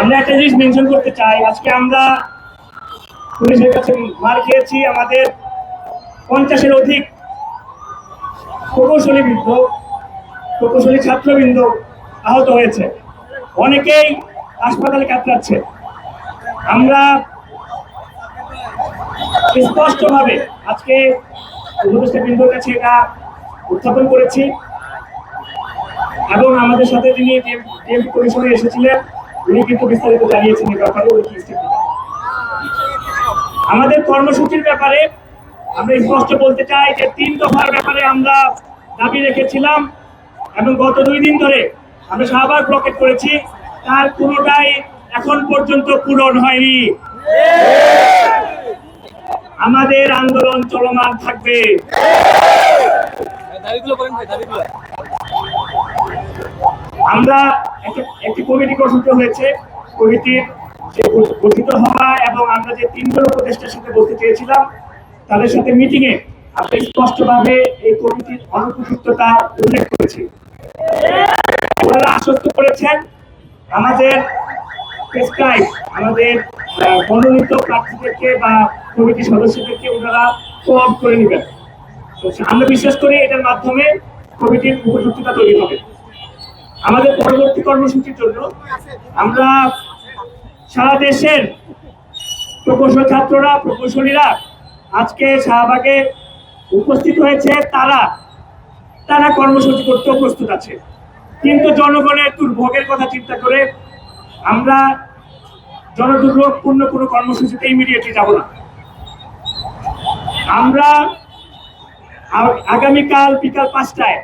আমরা একটা জিনিস মেনশন করতে চাই। আজকে আমরা আমাদের পঞ্চাশের অধিক প্রকৌশলী বৃদ্ধ, প্রকৌশলী ছাত্রবৃন্দ আহত হয়েছে। অনেকেই হাসপাতালে কাতরাচ্ছে। আমরা স্পষ্টভাবে আজকে উপদেষ্টা বৃন্দর কাছে এটা উত্থাপন করেছি। এবং আমাদের সাথে যিনি টিএমপি কমিশনে এসেছিলেন, উনি কিন্তু বিস্তারিত জানিয়েছেন এই ব্যাপারে। আমাদের কর্মসূচির ব্যাপারে আমরা স্পষ্ট বলতে চাই যে তিন দফার ব্যাপারে আমরা দাবি রেখেছিলাম এবং গত দুই দিন ধরে আমরা শাহবাগ ব্লকেট করেছি। তার কোনোটাই এখন পর্যন্ত পূরণ হয়নি। আমাদের আন্দোলন চলমান থাকবে। আমরা একটি কমিটি গঠিত হয়েছে। কমিটির গঠিত হওয়া এবং আমরা যে তিনজন উপদেষ্টার সাথে বলতে চেয়েছিলাম, তাদের সাথে মিটিং এ আমরা স্পষ্টভাবে এই কমিটির অনুপযুক্ততা উল্লেখ করেছি। ওনারা আশ্বস্ত করেছেন, আমাদের প্রেসক্রাইব, আমাদের মনোনীত প্রার্থীদেরকে বা কমিটির সদস্যদেরকে ওনারা কোঅপ করে নেবেন। তো আমরা বিশ্বাস করি এটার মাধ্যমে কমিটির উপযুক্ততা তৈরি হবে। আমাদের পরবর্তী কর্মসূচির জন্য আমরা সারা দেশের প্রকৌশল ছাত্ররা, প্রকৌশলীরা আজকে শাহবাগে উপস্থিত হয়েছে, তারা তারা কর্মসূচি করতেও প্রস্তুত আছে। কিন্তু জনগণের দুর্ভোগের কথা চিন্তা করে আমরা জনদুর্ভোগপূর্ণ কোনো কর্মসূচিতে ইমিডিয়েটলি যাব না। আমরা আগামীকাল বিকাল পাঁচটায়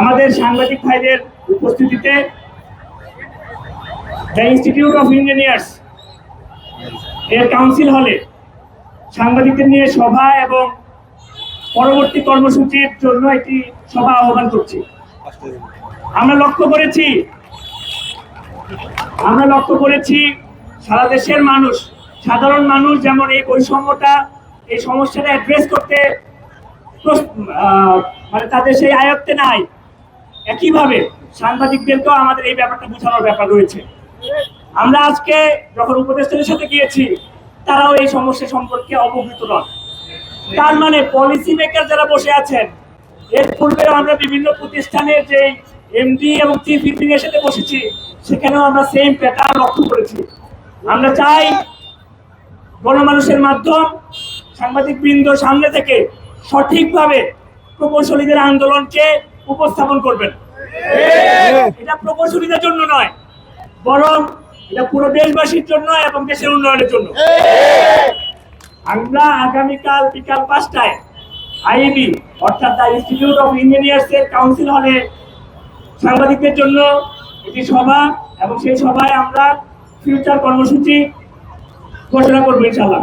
আমাদের সাংবাদিক ভাইদের উপস্থিতিতে দ্য ইনস্টিটিউট অফ ইঞ্জিনিয়ার্স এর কাউন্সিল হলে সাংবাদিকদের নিয়ে সভা এবং পরবর্তী কর্মসূচির জন্য একটি সভা আহ্বান করছি। আমরা লক্ষ্য করেছি, আমরা লক্ষ্য করেছি সারা দেশের মানুষ, সাধারণ মানুষ যেমন এই বৈষম্যটা, এই সমস্যাটা অ্যাড্রেস করতে মানে তাদের সেই আয়ত্তে নাই। একইভাবে সাংবাদিকদেরকেও আমাদের এই ব্যাপারটা বোঝানোর ব্যাপার রয়েছে। আমরা আজকে যখন উপদেষ্টাদের সাথে গিয়েছি, তারাও এই সমস্যা সম্পর্কে অবহিত নন। তার মানে পলিসি মেকার যারা বসে আছেন, এর পূর্বে আমরা বিভিন্ন প্রতিষ্ঠানের যে এমডি এবং চিফ ইঞ্জিনিয়ার সাথে বসেছি, সেখানেও আমরা সেম প্যাটার্ন লক্ষ্য করেছি। আমরা চাই গণমানুষের মাধ্যম সাংবাদিক বৃন্দ সামনে থেকে সঠিকভাবে প্রকৌশলীদের আন্দোলনকে উপস্থাপন করবেন। এটা প্রকৌশলীদের জন্য নয়, বরং এটা পুরো দেশবাসীর জন্য এবং দেশের উন্নয়নের জন্য। আমরা আগামীকাল বিকাল পাঁচটায় আইবি অর্থাৎ দ্য ইনস্টিটিউট অফ ইঞ্জিনিয়ার্স এর কাউন্সিল হলে সাংবাদিকদের জন্য একটি সভা, এবং সেই সভায় আমরা ফিউচার কর্মসূচি ঘোষণা করব ইনশাল্লাহ